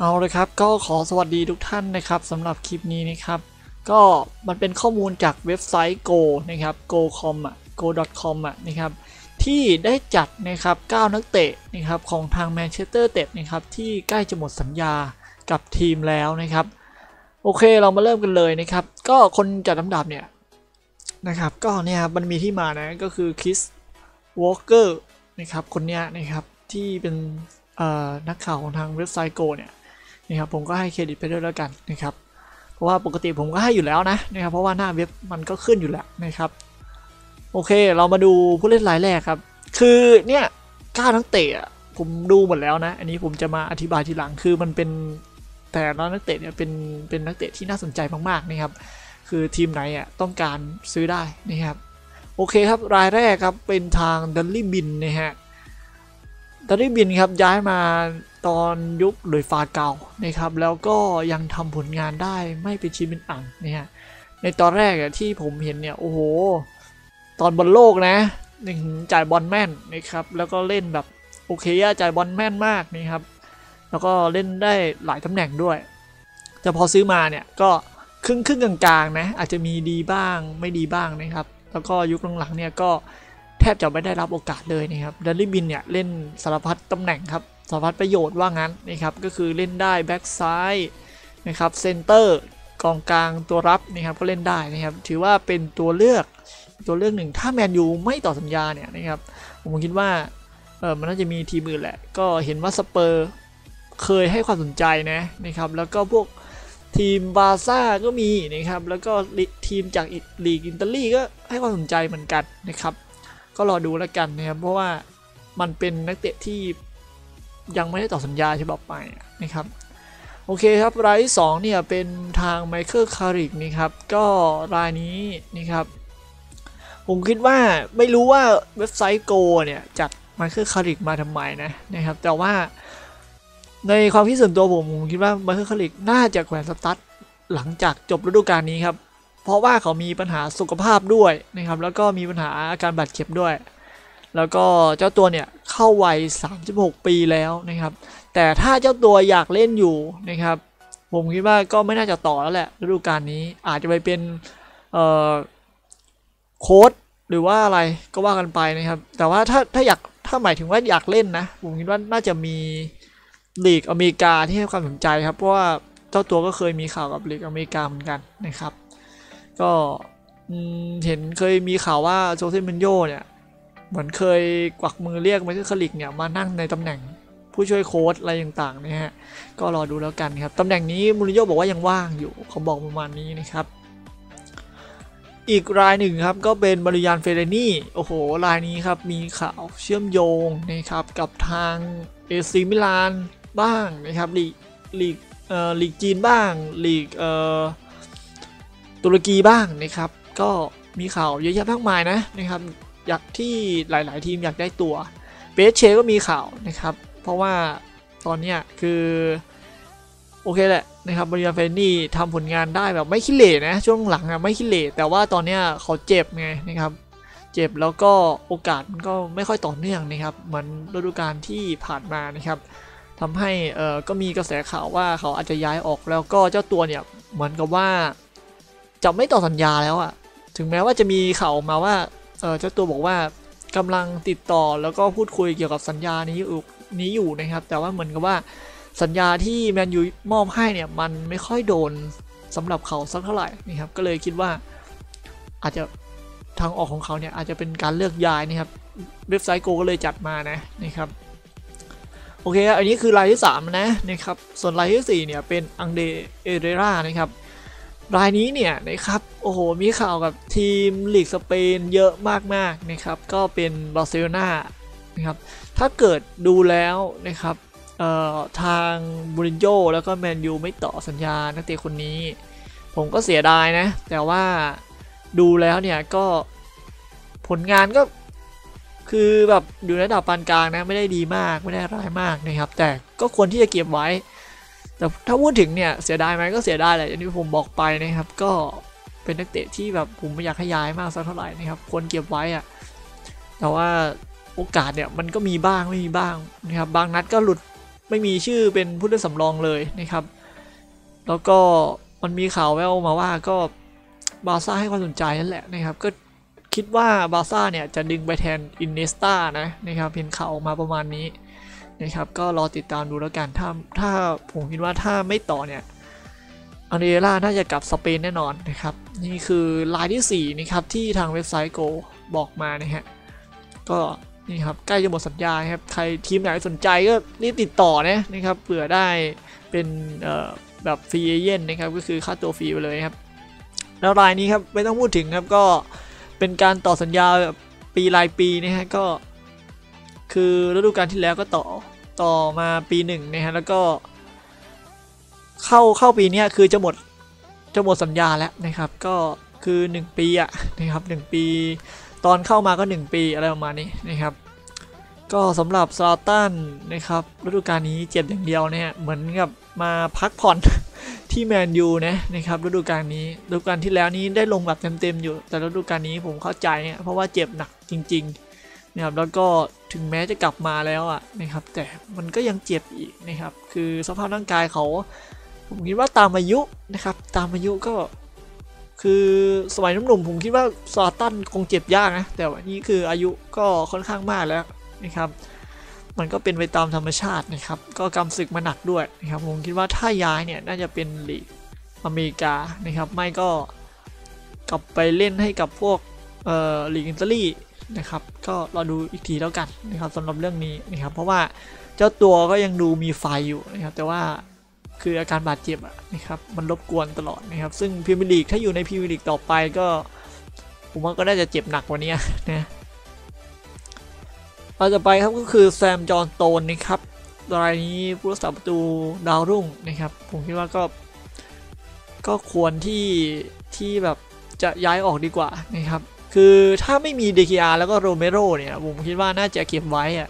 เอาเลยครับก็ขอสวัสดีทุกท่านนะครับสำหรับคลิปนี้นะครับ ก็มันเป็นข้อมูลจากเว็บไซต์ Go นะครับ go.com อะ go.com อะนะครับที่ได้จัดนะครับ9นักเตะนะครับของทางแมนเชสเตอร์เตะนะครับที่ใกล้จะหมดสัญญากับทีมแล้วนะครับ โอเคเรามาเริ่มกันเลยนะครับ ก็คนจัดลำดับเนี่ยนะครับ ก็เนี่ยครับมันมีที่มานะก็คือคริสวอลเกอร์นะครับคนเนี้ยนะครับที่เป็นนักข่าวของทางเว็บไซต์ Go เนี่ย นะครับผมก็ให้เครดิตไปด้วยแล้วกันนะครับเพราะว่าปกติผมก็ให้อยู่แล้วนะนะครับเพราะว่าหน้าเว็บมันก็ขึ้นอยู่แล้วนะครับโอเค เรามาดูผู้เล่นรายแรกครับ คือเนี่ยก้านักเตะอะผมดูหมดแล้วนะ อันนี้ผมจะมาอธิบายทีหลังคือมันเป็นแต่ละนักเตะเนี่ยเป็นเป็นนักเตะที่น่าสนใจมากๆนะครับ คือทีมไหนอะต้องการซื้อได้นะครับโอเคครับรายแรกครับเป็นทางดัลลี่บินนะฮะดัลลี่บินครับย้ายมา ตอนยุคหลุยฟาเกานะครับ แล้วก็ยังทำผลงานได้ไม่เป็นชิ้นเป็นอันนะฮะในตอนแรกอะที่ผมเห็นเนี่ยโอ้โห ตอนบอลโลกนะหนึ่งจ่ายบอลแม่นนะครับ แล้วก็เล่นแบบโอเคอะจ่ายบอลแม่นมากนะครับ แล้วก็เล่นได้หลายตำแหน่งด้วย แต่พอซื้อมาเนี่ยก็ครึ่งครึ่งกลางๆนะอาจจะมีดีบ้างไม่ดีบ้างนะครับ แล้วก็ยุคหลังๆเนี่ยก็แทบจะไม่ได้รับโอกาสเลยนะครับดัลลี่บินเนี่ยเล่นสารพัดตำแหน่งครับ สารพัดประโยชน์ว่างั้นนะครับก็คือเล่นได้แบ็กซ้ายนะครับเซนเตอร์กองกลางตัวรับนะครับก็เล่นได้นะครับ ถือว่าเป็นตัวเลือกตัวเลือกหนึ่ง ถ้าแมนยูไม่ต่อสัญญาเนี่ยนะครับผมคิดว่าเออมันน่าจะมีทีมอื่นแหละ ก็เห็นว่าสเปอร์เคยให้ความสนใจนะนะครับ แล้วก็พวกทีมบาซ่าก็มีนะครับ แล้วก็ทีมจากลีกอิตาลีก็ให้ความสนใจเหมือนกันนะครับ ก็รอดูแล้วกันนะครับ เพราะว่ามันเป็นนักเตะที่ ยังไม่ได้ต่อสัญญาฉบับใหม่นะครับ โอเคครับ รายที่2เนี่ย เป็นทางไมเคิลคาริกนะครับ ก็รายนี้นะครับ ผมคิดว่าไม่รู้ว่าเว็บไซต์โกเนี่ย จัดไมเคิลคาริกมาทำไมนะนะครับ แต่ว่าในความคิดส่วนตัวผม ผมคิดว่าไมเคิลคาริกน่าจะแขวนสตั๊ดหลังจากจบฤดูกาลนี้ครับ เพราะว่าเขามีปัญหาสุขภาพด้วยนะครับ แล้วก็มีปัญหาอาการบาดเจ็บด้วย แล้วก็เจ้าตัวเนี่ยเข้าวัย 36 ปีแล้วนะครับ แต่ถ้าเจ้าตัวอยากเล่นอยู่นะครับ ผมคิดว่าก็ไม่น่าจะต่อแล้วแหละฤดูกาลนี้อาจจะไปเป็นโค้ดหรือว่าอะไรก็ว่ากันไปนะครับ แต่ว่าถ้าถ้าอยากถ้าหมายถึงว่าอยากเล่นนะ ผมคิดว่าน่าจะมีลีกอเมริกาที่ให้ความสนใจครับ เพราะว่าเจ้าตัวก็เคยมีข่าวกับลีกอเมริกาเหมือนกันนะครับ ก็เห็นเคยมีข่าวว่าโจเซมินโยเนี่ย เหมือนเคยกวักมือเรียกไมเคิลคาริกเนี่ยมานั่งในตำแหน่งผู้ช่วยโค้ดอะไรต่างๆนะฮะก็รอดูแล้วกันครับตำแหน่งนี้มูรินโญ่บอกว่ายังว่างอยู่เขาบอกประมาณนี้นะครับอีกรายหนึ่งครับก็เป็นบริยานเฟเรนี่โอ้โห รายนี้ครับมีข่าวเชื่อมโยงนะครับกับทางเอซีมิลานบ้างนะครับลีกลีกเอ่อลีกจีนบ้างลีกเอ่อตุรกีบ้างนะครับ ก็มีข่าวเยอะแยะมากมายนะนะครับ อยากที่หลาย ๆ ทีมอยากได้ตัวเบสเชก็มีข่าวนะครับ เพราะว่าตอนเนี้ยคือ โอเคแหละนะครับบริยาเฟนนี่ทำผลงานได้แบบไม่ขี้เหร่นะช่วงหลังอะไม่ขี้เหร่แต่ว่าตอนเนี้ยเขาเจ็บไงนะครับ เจ็บแล้วก็โอกาสมันก็ไม่ค่อยต่อเนื่องนะครับ เหมือนฤดูกาลที่ผ่านมานะครับทำให้เออก็มีกระแสข่าวว่าเขาอาจจะย้ายออกแล้วก็เจ้าตัวเนี่ยเหมือนกับว่าจะไม่ต่อสัญญาแล้วอะถึงแม้ว่าจะมีข่าวออกมาว่า เจ้าตัวบอกว่ากำลังติดต่อแล้วก็พูดคุยเกี่ยวกับสัญญานี้อยู่นี้อยู่นะครับ แต่ว่าเหมือนกับว่าสัญญาที่แมนยูมอบให้เนี่ยมันไม่ค่อยโดนสำหรับเขาสักเท่าไหร่นะครับ ก็เลยคิดว่าอาจจะทางออกของเขาเนี่ยอาจจะเป็นการเลือกย้ายนะครับเว็บไซต์โกก็เลยจัดมานะนะครับโอเค อันนี้คือรายที่ 3 นะนะครับ ส่วนรายที่ 4 เนี่ยเป็นอังเดเอเรรานะครับ รายนี้เนี่ยนะครับ โอ้โห มีข่าวกับทีมลีกสเปนเยอะมากๆนะครับ ก็เป็นบาร์เซโลนานะครับ ถ้าเกิดดูแล้วนะครับเอ่อทางบูรินโญ่แล้วก็แมนยูไม่ต่อสัญญานักเตะคนนี้ ผมก็เสียดายนะ แต่ว่าดูแล้วเนี่ยก็ผลงานก็คือแบบอยู่ในระดับปานกลางนะ ไม่ได้ดีมากไม่ได้ร้ายมากนะครับ แต่ก็ควรที่จะเก็บไว้ แต่ถ้าพูดถึงเนี่ยเสียดายไหมก็เสียดายแหละอย่างที่ผมบอกไปนะครับ ก็เป็นนักเตะที่แบบผมไม่อยากให้ย้ายมากสักเท่าไหร่นะครับควรเก็บไว้อะแต่ว่าโอกาสเนี่ยมันก็มีบ้างไม่มีบ้างนะครับ บางนัดก็หลุดไม่มีชื่อเป็นผู้เล่นสำรองเลยนะครับ แล้วก็มันมีข่าวแววมาว่าก็บาซ่าให้ความสนใจนั่นแหละนะครับ ก็คิดว่าบาซ่าเนี่ยจะดึงไปแทนอินเนสตานะนะครับเห็นข่าวออกมาประมาณนี้ นะครับก็รอติดตามดูแล้วกันถ้าถ้าผมคิดว่าถ้าไม่ต่อเนี่ยอันเดล่าน่าจะกลับสเปนแน่นอนนะครับ นี่คือลายที่ 4 นะครับ ที่ทางเว็บไซต์โกบอกมานะฮะก็นี่ครับใกล้จะหมดสัญญาครับใครทีมไหนสนใจก็รีบติดต่อนะนะครับเผื่อได้เป็นแบบฟรีเอเย่นนะครับก็คือค่าตัวฟรีไปเลยครับ แล้วรายนี้ครับไม่ต้องพูดถึงครับก็เป็นการต่อสัญญาแบบปีรายปีนะฮะก็ คือฤดูกาลที่แล้วก็ต่อต่อมาปีหนึ่งนะฮะแล้วก็ เข้าเข้าปีนี้คือจะหมดจะหมดสัญญาแล้วนะครับ ก็คือ 1 ปีอะนะครับ 1 ปี ตอนเข้ามาก็ 1 ปีอะไรประมาณนี้นะครับ ก็สำหรับซาตันนะครับฤดูกาลนี้เจ็บอย่างเดียวเนี่ยเหมือนกับมาพักผ่อนที่แมนยูนะนะครับฤดูกาลนี้ฤดูกาลที่แล้วนี้ได้ลงแบบเต็มๆอยู่ แต่ฤดูกาลนี้ผมเข้าใจเนี่ยเพราะว่าเจ็บหนักจริง ๆ นะครับแล้วก็ ถึงแม้จะกลับมาแล้วอะนะครับ แต่มันก็ยังเจ็บอีกนะครับ คือสภาพร่างกายเขา ผมคิดว่าตามอายุนะครับ ตามอายุก็ คือสมัยหนุ่มๆผมคิดว่าซาตันคงเจ็บยากนะ แต่ว่านี่คืออายุก็ค่อนข้างมากแล้วนะครับ มันก็เป็นไปตามธรรมชาตินะครับ ก็กำศึกมาหนักด้วยนะครับ ผมคิดว่าถ้าย้ายเนี่ยน่าจะเป็นลีกอเมริกานะครับ ไม่ก็กลับไปเล่นให้กับพวกเอ่อลีกอิตาลี นะครับ ก็รอดูอีกทีแล้วกันนะครับสำหรับเรื่องนี้นะครับ เพราะว่าเจ้าตัวก็ยังดูมีไฟอยู่นะครับ แต่ว่าคืออาการบาดเจ็บนะครับ มันรบกวนตลอดนะครับ ซึ่งพรีเมียร์ลีกถ้าอยู่ในพรีเมียร์ลีกต่อไปก็ ผมว่าก็น่าจะเจ็บหนักกว่านี้นะเราจะไปครับก็คือแซมจอห์นโตนนะครับรายนี้ผู้รักษาประตูดาวรุ่งนะครับ ผมคิดว่าก็ ก็ควรที่ที่แบบจะย้ายออกดีกว่านะครับ คือถ้าไม่มีเดคิอาแล้วก็โรเมโรเนี่ย ผมคิดว่าน่าจะเก็บไว้อะ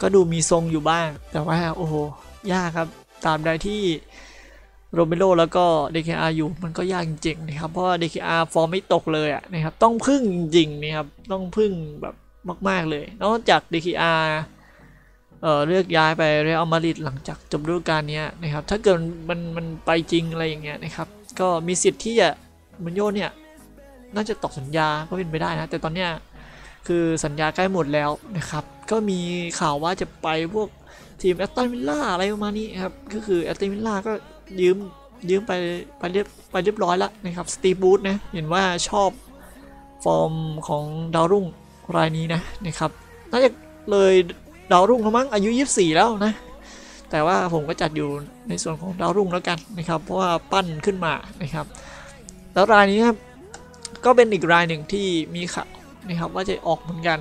ก็ดูมีทรงอยู่บ้าง แต่ว่าโอ้โห ยากครับ ตามใดที่โรเมโรแล้วก็ DKR อาอยู่มันก็ยากจริงๆนะครับ เพราะว่า DKR ฟอร์มไม่ตกเลยอะนะครับ ต้องพึ่งจริงๆนะครับ ต้องพึ่งแบบมาก ๆเลย นอกจาก DKR เอ่อเลือกย้ายไปเรอัลมาดริดหลังจากจบฤดูกาลนี้นะครับ ถ้าเกิดมันมันไปจริงอะไรอย่างเงี้ยนะครับ ก็มีสิทธิ์ที่จะมันโยเนี่ย น่าจะตกสัญญาก็เป็นไปได้นะ แต่ตอนเนี้ยคือสัญญาใกล้หมดแล้วนะครับ ก็มีข่าวว่าจะไปพวกทีมแอตตันวิลล่าอะไรประมาณนี้ครับ ก็คือแอตตันวิลล่าก็ยืมยืมไปไปเรียบไปเรียบร้อยแล้วนะครับสตีบูธนะเห็นว่าชอบฟอร์มของดาวรุ่งรายนี้นะนะครับน่าจะเลยดาวรุ่งแล้วมั้งอายุ 24 แล้วนะ แต่ว่าผมก็จัดอยู่ในส่วนของดาวรุ่งแล้วกันนะครับ เพราะว่าปั้นขึ้นมานะครับ แล้วรายนี้ครับ ก็เป็นอีกรายหนึ่งที่มีข่าวนะครับว่าจะออกเหมือนกัน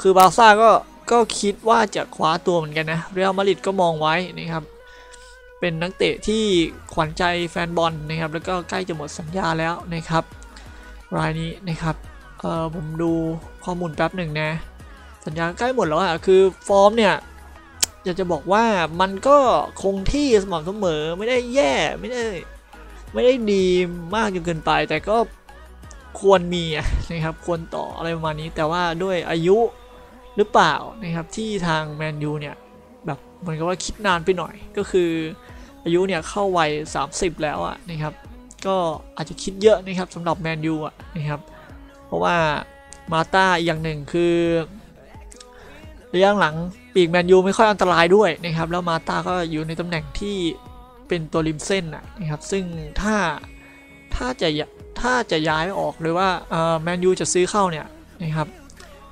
คือบาซ่าก็ก็คิดว่าจะคว้าตัวเหมือนกันนะ เรอัลมาดริดก็มองไว้นะครับ เป็นนักเตะที่ขวัญใจแฟนบอลนะครับ แล้วก็ใกล้จะหมดสัญญาแล้วนะครับ รายนี้นะครับเออผมดูข้อมูลแป๊บหนึ่งนะ สัญญาใกล้หมดแล้วอะคือฟอร์มเนี่ยอยากจะบอกว่ามันก็คงที่สม่ำเสมอไม่ได้แย่ไม่ได้ไม่ได้ดีมากจนเกินไป แต่ก็ ควรมีนะครับควรต่ออะไรประมาณนี้ แต่ว่าด้วยอายุหรือเปล่านะครับที่ทางแมนยูเนี่ยแบบเหมือนกับว่าคิดนานไปหน่อยก็คือ อายุเนี่ยเข้าวัย 30 แล้วอะนะครับก็อาจจะคิดเยอะนะครับสำหรับแมนยูอะนะครับเพราะว่ามาตาอีกอย่างหนึ่งคือระยะหลังปีกแมนยูไม่ค่อยอันตรายด้วยนะครับแล้วมาตาก็อยู่ในตำแหน่งที่เป็นตัวริมเส้นอะนะครับซึ่งถ้าถ้าจะ ถ้าจะย้ายออกหรือว่าแมนยูจะซื้อเข้าเนี่ยนะครับ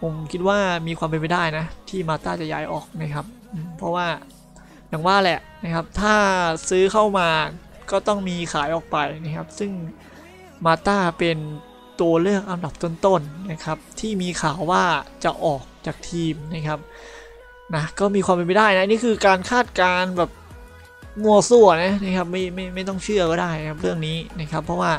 ผมคิดว่ามีความเป็นไปได้นะ ที่มาต้าจะย้ายออกนะครับ เพราะว่าอย่างว่าแหละนะครับ ถ้าซื้อเข้ามาก็ต้องมีขายออกไปนะครับ ซึ่งมาต้าเป็นตัวเลือกอันดับต้นๆนะครับ ที่มีข่าวว่าจะออกจากทีมนะครับนะก็มีความเป็นไปได้นะนี่คือการคาดการแบบ มัวสั่วนะนะครับไม่ไม่ไม่ต้องเชื่อก็ได้นะครับเรื่องนี้นะครับเพราะว่า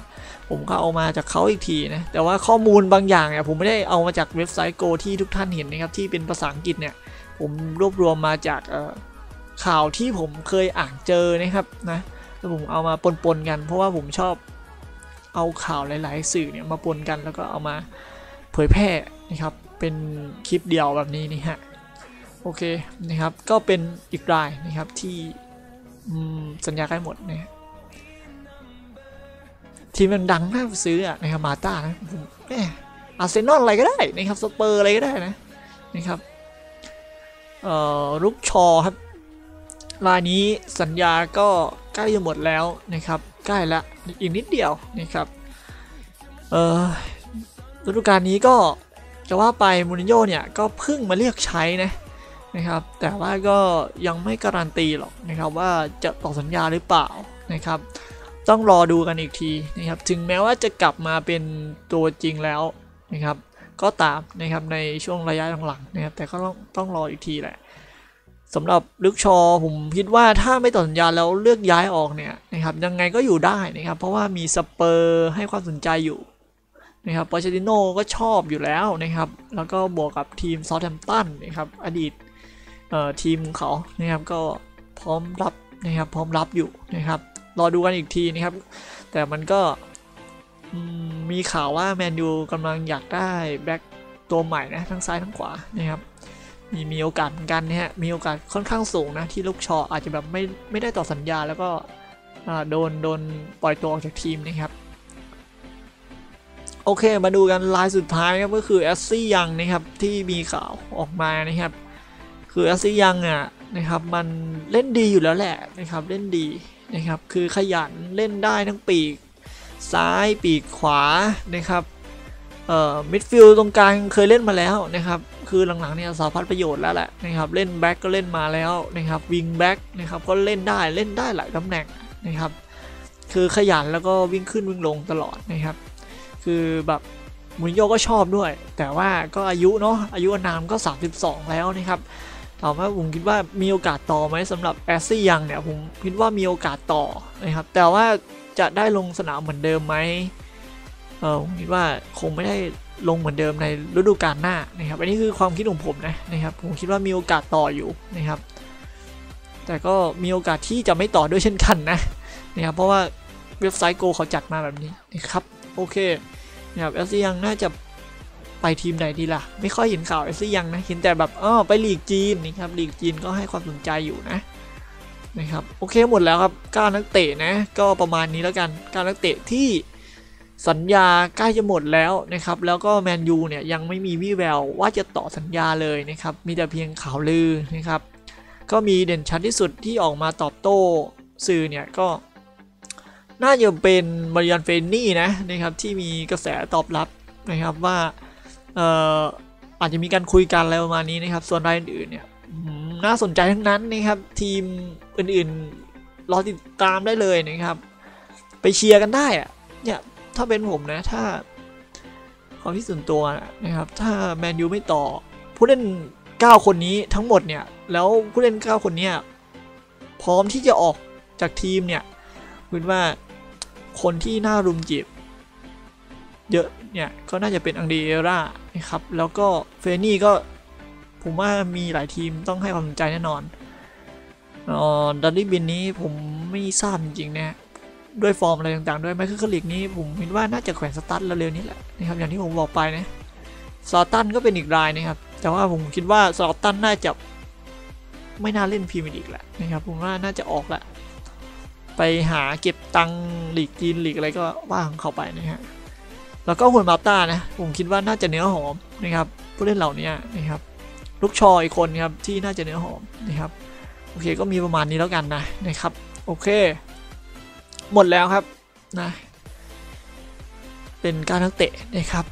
ผมก็เอามาจากเขาอีกทีนะแต่ว่าข้อมูลบางอย่างเนี่ยผมไม่ได้เอามาจากเว็บไซต์โกที่ทุกท่านเห็นนะครับที่เป็นภาษาอังกฤษเนี่ยผมรวบรวมมาจากข่าวที่ผมเคยอ่านเจอนะครับนะแล้วผมเอามาปนๆกัน เพราะว่าผมชอบเอาข่าวหลาย ๆ สื่อเนี่ยมาปนกันแล้วก็เอามาเผยแพร่นะครับเป็นคลิปเดียวแบบนี้นี่ฮะโอเคนะครับก็เป็นอีกรายนะครับที่ สัญญาใกล้หมดนะฮะทีมมันดังๆน่าซื้ออะนะครับมาต้านะผมแหมอาร์เซนอลอะไรก็ได้นะครับสเปอร์อะไรก็ได้นะนะครับเอ่อลุกชอครับรายนี้สัญญาก็ใกล้จะหมดแล้วนะครับ ใกล้ละอีกนิดเดียวนะครับเอ่อฤดูกาลนี้ก็จะว่าไปมูรินโญ่เนี่ยก็เพิ่งมาเรียกใช้นะ นะครับ แต่ว่าก็ยังไม่การันตีหรอกนะครับว่าจะต่อสัญญาหรือเปล่านะครับ ต้องรอดูกันอีกทีนะครับ ถึงแม้ว่าจะกลับมาเป็นตัวจริงแล้วนะครับ ก็ตามนะครับในช่วงระยะหลังๆนะครับ แต่ก็ต้องต้องรออีกทีแหละสำหรับลึกชอผมคิดว่าถ้าไม่ต่อสัญญาแล้วเลือกย้ายออกเนี่ยนะครับยังไงก็อยู่ได้นะครับ เพราะว่ามีสเปอร์ให้ความสนใจอยู่นะครับปอเชติโนก็ชอบอยู่แล้วนะครับ แล้วก็บวกกับทีมซอ t แ a มตันนะครับ อดีต ทีมของเขานะครับก็พร้อมรับนะครับพร้อมรับอยู่นะครับรอดูกันอีกทีนะครับ แต่มันก็มีข่าวว่าแมนยูกำลังอยากได้แบ็กตัวใหม่นะทั้งซ้ายทั้งขวานะครับมีมีโอกาสเหมือนกันนะฮะมีโอกาสค่อนข้างสูงนะที่ลูกชออาจจะแบบไม่ไม่ได้ต่อสัญญาแล้วก็โดนโดนปล่อยตัวออกจากทีมนะครับโอเคมาดูกันลายสุดท้ายครับก็คือแอสซี่ยังนะครับที่มีข่าวออกมานะครับ คือแอซี่ยังอะนะครับมันเล่นดีอยู่แล้วแหละนะครับเล่นดีนะครับคือขยันเล่นได้ทั้งปีกซ้ายปีกขวานะครับเอ่อมิดฟิลด์ตรงกลางเคยเล่นมาแล้วนะครับคือหลังๆเนี่ยสาพัดประโยชน์แล้วแหละนะครับเล่นแบ็กก็เล่นมาแล้วนะครับวิงแบ็กนะครับก็เล่นได้เล่นได้หลายตำแหน่งนะครับคือขยันแล้วก็วิ่งขึ้นวิ่งลงตลอดนะครับคือแบบมูรินโญ่ก็ชอบด้วย แต่ว่าก็อายุเนาะอายุอานามก็ 32 แล้วนะครับ ถามว่าผมคิดว่ามีโอกาสต่อไหมสำหรับแอสซี่ยังเนี่ยผมคิดว่ามีโอกาสต่อนะครับ แต่ว่าจะได้ลงสนามเหมือนเดิมไหมเออผมคิดว่าคงไม่ได้ลงเหมือนเดิมในฤดูกาลหน้านะครับอันนี้คือความคิดของผมนะนะครับผมคิดว่ามีโอกาสต่ออยู่นะครับ แต่ก็มีโอกาสที่จะไม่ต่อด้วยเช่นกันนะนะครับเพราะว่าเว็บไซต์โกเขาจัดมาแบบนี้นะครับโอเคนะครับเอสซียังน่าจะ ไปทีมใดดีล่ะ ไม่ค่อยเห็นข่าวเอสซียังนะ เห็นแต่แบบอ๋อไปลีกจีนนะครับลีกจีนก็ให้ความสนใจอยู่นะนะครับโอเคหมดแล้วครับก้านักเตะนะก็ประมาณนี้แล้วกันการนักเตะที่สัญญาใกล้จะหมดแล้วนะครับ แล้วก็แมนยูเนี่ยยังไม่มีวี่แววว่าจะต่อสัญญาเลยนะครับ มีแต่เพียงข่าวลือนะครับ ก็มีเด่นชัดที่สุดที่ออกมาตอบโต้สื่อเนี่ยก็น่าจะเป็นมาริอันเฟนนี่นะนะครับที่มีกระแสตอบรับนะครับว่า เอ่ออาจจะมีการคุยกันอะไรประมาณนี้นะครับ ส่วนรายอื่นๆเนี่ยอืมน่าสนใจทั้งนั้นนะครับ ทีมอื่นๆรอติดตามได้เลยนะครับ ไปเชียร์กันได้อะเนี่ยถ้าเป็นผมนะถ้าความที่ส่วนตัวนะครับ ถ้าแมนยูไม่ต่อ ผู้เล่น 9 คนนี้ทั้งหมดเนี่ย แล้วผู้เล่น 9 คนเนี้พร้อมที่จะออกจากทีมเนี่ยคิดว่าคนที่น่ารุมจีบ เยอะ เนี่ย ก็น่าจะเป็นอังเดร่านะครับ แล้วก็เฟนี่ก็ผมว่ามีหลายทีมต้องให้ความสนใจแน่นอนออดันดี้บินนี้ผมไม่ทราบจริงๆนะด้วยฟอร์มอะไรต่างๆ ด้วยไมเคิลคลิกนี้ผมคิดว่าน่าจะแขวนสตันเร็วๆนี้แหละนะครับอย่างที่ผมบอกไปนะซอตันก็เป็นอีกรายนะครับ แต่ว่าผมคิดว่าซอตันน่าจะไม่น่าเล่นพรีเมียร์ลีกแหละนะครับผมว่าน่าจะออกแหละไปหาเก็บตังค์หลีกจีนหลีกอะไรก็ว่าของเขาไปนะฮะ แล้วก็ฮุนมาต้านะ ผมคิดว่าน่าจะเนื้อหอมนะครับผู้เล่นเหล่านี้นะครับ ลูกชอยคนครับที่น่าจะเนื้อหอมนะครับ โอเคก็มีประมาณนี้แล้วกันนะนะครับ โอเค หมดแล้วครับนะเป็นการนักเตะนะครับ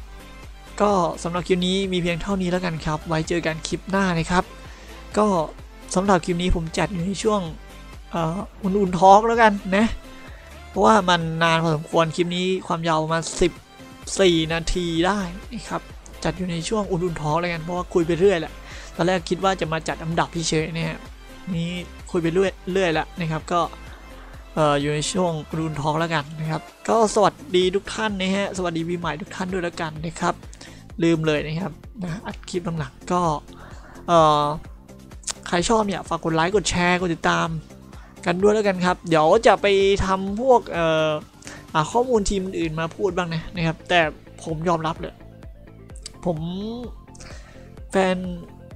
ก็สำหรับคลิปนี้มีเพียงเท่านี้แล้วกันครับ ไว้เจอกันคลิปหน้านะครับ ก็สำหรับคลิปนี้ผมจัดอยู่ในช่วงอุ่นๆทอล์กแล้วกันนะ เพราะว่ามันนานพอสมควรคลิปนี้ความยาวประมาณ 14 นาทีได้นะครับ จัดอยู่ในช่วงอุ่นๆทอล์กแล้วกันเพราะว่าคุยไปเรื่อยแหละตอนแรกคิดว่าจะมาจัดอันดับเฉยๆเนี่ยนี่คุยไปเรื่อยเรื่อยแล้วนะครับก็ออยู่ในช่วงอุ่นๆทอล์กแล้วกันนะครับ ก็สวัสดีทุกท่านนะฮะสวัสดีปีใหม่ทุกท่านด้วยแล้วกันนะครับ ลืมเลยนะครับนะอัดคลิปหลังๆก็ใครชอบเนี่ยฝากกดไลค์กดแชร์กดติดตามกันด้วยแล้วกันครับ เดี๋ยวจะไปทำพวก เอ่อข้อมูลทีมอื่นมาพูดบ้างนะนะครับ แต่ผมยอมรับเลย ผมแฟน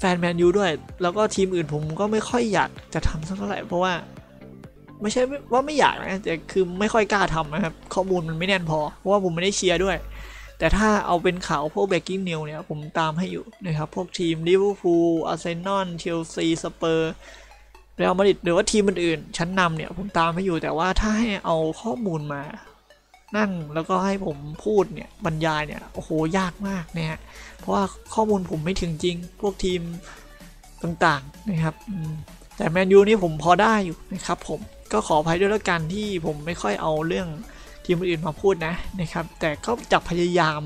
แฟนแมนยูด้วย แล้วก็ทีมอื่นผมก็ไม่ค่อยอยากจะทำสักเท่าไหร่เพราะว่า ไม่ใช่ว่าไม่อยากนะแต่คือไม่ค่อยกล้าทำนะครับ ข้อมูลมันไม่แน่นพอ เพราะว่าผมไม่ได้เชียร์ด้วย แต่ถ้าเอาเป็นข่าวพวก breaking news เนี่ย ผมตามให้อยู่นะครับ พวกทีมลิเวอร์พูลอาร์เซนอลเชลซีสเปอร์เรอัลมาดริดหรือว่าทีมอื่นๆชั้นนำเนี่ยผมตามให้อยู่แต่ว่าถ้าให้เอาข้อมูลมา นั่งแล้วก็ให้ผมพูดเนี่ยบรรยายเนี่ยโอ้โหยากมากเนี่ยเพราะว่าข้อมูลผมไม่ถึงจริง พวกทีมต่างๆนะครับแต่แมนยูนี่ผมพอได้อยู่นะครับผมก็ขออภัยด้วยแล้วกันที่ผมไม่ค่อยเอาเรื่องทีมอื่นมาพูดนะนะครับ แต่ก็จะพยายาม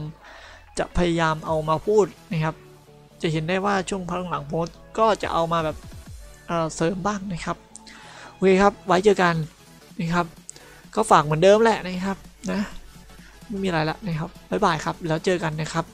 จะพยายามเอามาพูดนะครับ จะเห็นได้ว่าช่วงพักหลังโพสก็จะเอามาแบบเเสริมบ้างนะครับโอเคครับไว้เจอกันนะครับ ก็ฝากเหมือนเดิมแหละนะครับ นะไม่มีอะไรละนะครับบ๊ายบายครับ แล้วเจอกันนะครับ